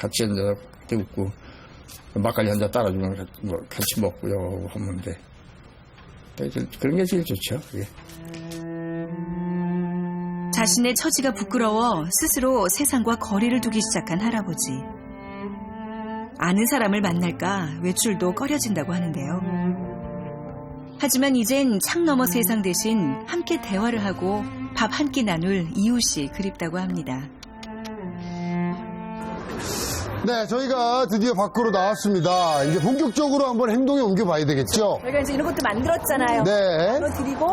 같이 앉아서 웃고 막걸리 한 잔 따라주면 뭐 같이 먹고요 하는데 그런 게 제일 좋죠. 그게. 자신의 처지가 부끄러워 스스로 세상과 거리를 두기 시작한 할아버지. 아는 사람을 만날까 외출도 꺼려진다고 하는데요. 하지만 이젠 창 너머 세상 대신 함께 대화를 하고 밥 한 끼 나눌 이웃이 그립다고 합니다. 네, 저희가 드디어 밖으로 나왔습니다. 이제 본격적으로 한번 행동에 옮겨봐야 되겠죠? 저희가 이제 이런 것도 만들었잖아요. 네. 이거 드리고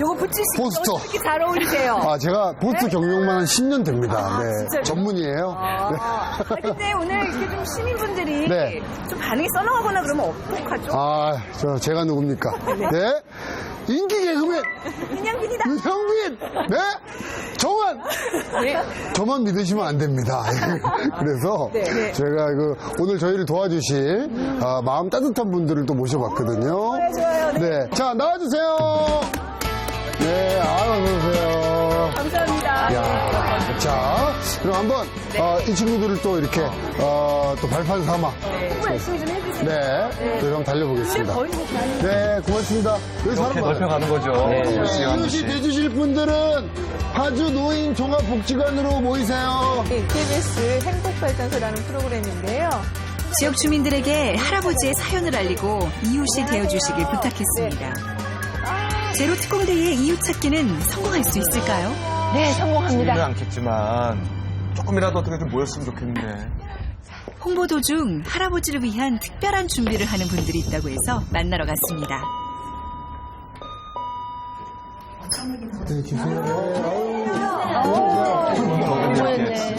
요거 붙일 수 포스터. 있어서 이렇게 잘 어울리세요. 아, 제가 포스트 경력만 한 10년 됩니다. 네. 진짜요? 전문이에요. 아, 근데 오늘 이렇게 좀 시민분들이 네. 좀 반응이 썰렁하거나 그러면 어떡하죠? 아, 저, 제가 누굽니까? 네. 인기 개그맨 인양빈이다. 유형민! 네? 정한! 저만 믿으시면 안 됩니다. 그래서 네, 네. 제가 그 오늘 저희를 도와주실 아, 마음 따뜻한 분들을 또 모셔봤거든요. 좋아요, 좋아요. 네. 네. 자, 나와주세요. 네, 아유, 어서 오세요. 감사합니다. 야, 자, 그럼 한번 어, 이 친구들을 또 이렇게 어, 또 발판 삼아 열심히 좀 해주세요. 네, 저희 한번 달려보겠습니다. 뭐 다- 네, 고맙습니다. 여기 사람 이렇게 많아요. 넓혀가는 거죠. 네, 우리 이웃이. 돼주실 분들은 파주 노인 종합복지관으로 모이세요. KBS 행복발전소라는 프로그램인데요. 지역 주민들에게 할아버지의 사연을 알리고 이웃이 되어주시길 부탁했습니다. 제로 특공대의 이웃 찾기는 성공할 수 있을까요? 네, 성공합니다. 않겠지만 조금이라도 어떻게 좀 모였으면 좋겠는데. 홍보 도중 할아버지를 위한 특별한 준비를 하는 분들이 있다고 해서 만나러 갔습니다. 네, 주세요.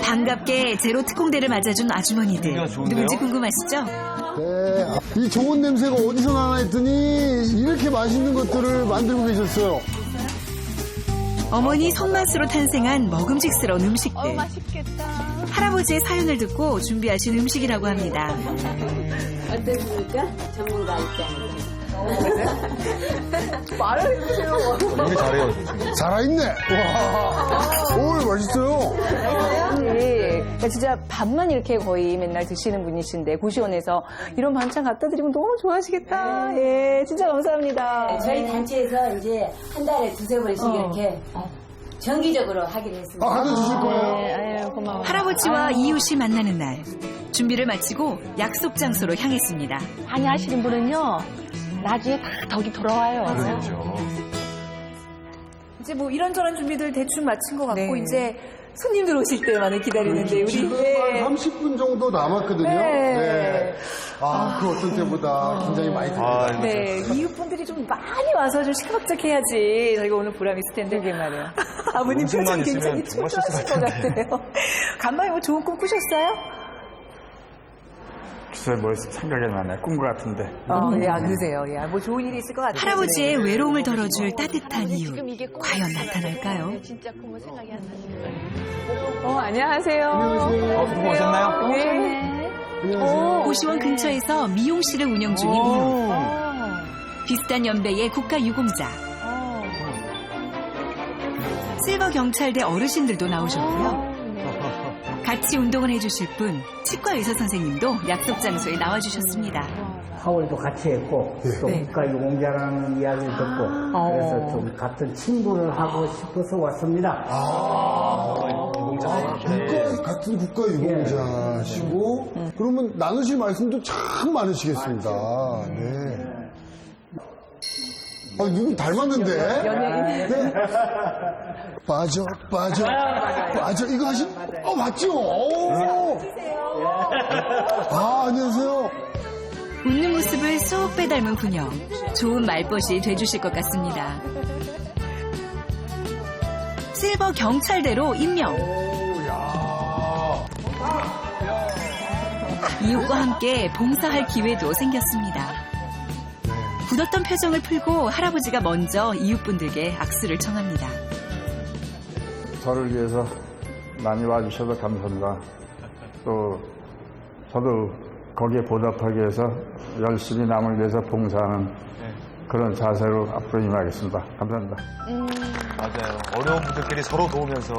반갑게 제로 특공대를 맞아준 아주머니들? 누군지 궁금하시죠? 네, 아, 이 좋은 냄새가 어디서 나나 했더니 이렇게 맛있는 것들을 만들고 계셨어요. 어머니 손맛으로 탄생한 먹음직스러운 음식들 맛있겠다. 할아버지의 사연을 듣고 준비하신 음식이라고 합니다. 요리 잘해요, 저 친구. 살아있네. 와, 오, 맛있어요. 네. 그러니까 진짜 밥만 이렇게 거의 맨날 드시는 분이신데 고시원에서 이런 반찬 갖다 드리면 너무 좋아하시겠다. 예, 진짜 감사합니다. 저희 단체에서 이제 한 달에 두세 번씩 어. 이렇게 정기적으로 하기로 했습니다. 아, 가져 주실 거예요? 네, 아유, 고마워요. 할아버지와 이웃이 만나는 날 준비를 마치고 약속 장소로 향했습니다. 많이 하시는 분은요, 나중에 다 덕이 돌아와요. 그렇죠. 이제 뭐 이런저런 준비들 대충 마친 것 같고 네. 이제 손님들 오실 때만을 기다리는데 우리 지금 예. 한 30분 정도 남았거든요. 네. 아, 그 어떤 때보다 긴장이 많이 됩니다. 아, 네, 이웃분들이 좀 많이 와서 좀 시끌벅적해야지 저희가 오늘 보람이 있을 텐데. 그러게 말이에요. 아버님 표정 음식만 있으면 굉장히 정말 초조하실 것 같아요. 간만에 뭐 좋은 꿈 꾸셨어요? 글쎄 뭘 생각이 나네 꿈 같은데. 어, 예, 아, 그러세요. 예, 뭐 좋은 일이 있을 것 같아요. 할아버지의 외로움을 덜어줄 따뜻한 이웃 과연 나타날까요? 진짜 꿈을 생각이 안 나시네요. 어, 안녕하세요. 어, 수고 오셨나요? 네. 안녕하세요. 고시원 근처에서 미용실을 운영 중인 이웃 어, 비슷한 연배의 국가 유공자 어. 실버 경찰대 어르신들도 나오셨고요. 같이 운동을 해주실 분 치과 의사 선생님도 약속 장소에 나와주셨습니다. 하울도 같이 했고 또 네. 국가유공자라는 이야기를 듣고 그래서 좀 같은 친구를 하고 싶어서 왔습니다. 국가, 같은 국가 유공자시고, 그러면 나누실 말씀도 참 많으시겠습니다. 네. 아, 누군 닮았는데? 네. 빠져, 빠져, 빠져. 이거 하신, 어, 맞죠? 오. 아, 안녕하세요. 웃는 모습을 쏙 빼닮은 분영 좋은 말벗이 돼주실 것 같습니다. 실버 경찰대로 임명 이웃과 함께 봉사할 기회도 생겼습니다. 굳었던 표정을 풀고 할아버지가 먼저 이웃분들께 악수를 청합니다. 저를 위해서 많이 와주셔서 감사합니다. 또 저도 거기에 보답하기 위해서 열심히 남을 위해서 봉사하는 그런 자세로 앞으로 임하겠습니다. 감사합니다. 맞아요. 어려운 분들끼리 서로 도우면서